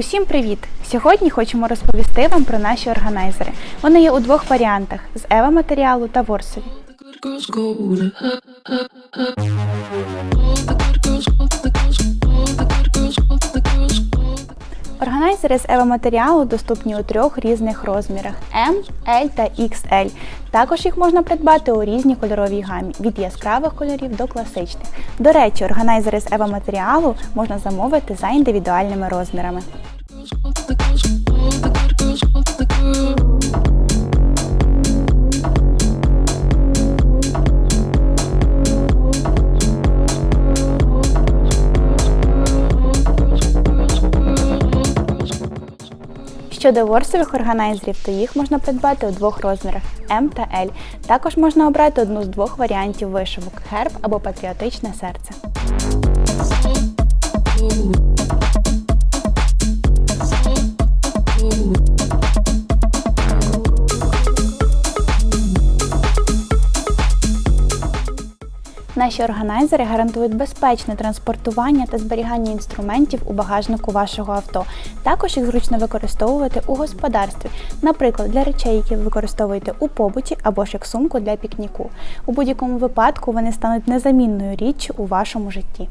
Усім привіт! Сьогодні хочемо розповісти вам про наші органайзери. Вони є у двох варіантах: з Ева матеріалу та ворсові. Органайзери з Ева матеріалу доступні у трьох різних розмірах M, L та XL. Також їх можна придбати у різній кольоровій гамі від яскравих кольорів до класичних. До речі, органайзери з Ева матеріалу можна замовити за індивідуальними розмірами. Щодо ворсових органайзерів, то їх можна придбати у двох розмірах М та L. Також можна обрати одну з двох варіантів вишивок герб або патріотичне серце. Наші органайзери гарантують безпечне транспортування та зберігання інструментів у багажнику вашого авто. Також їх зручно використовувати у господарстві, наприклад, для речей, які ви використовуєте у побуті або ж як сумку для пікніку. У будь-якому випадку вони стануть незамінною річчю у вашому житті.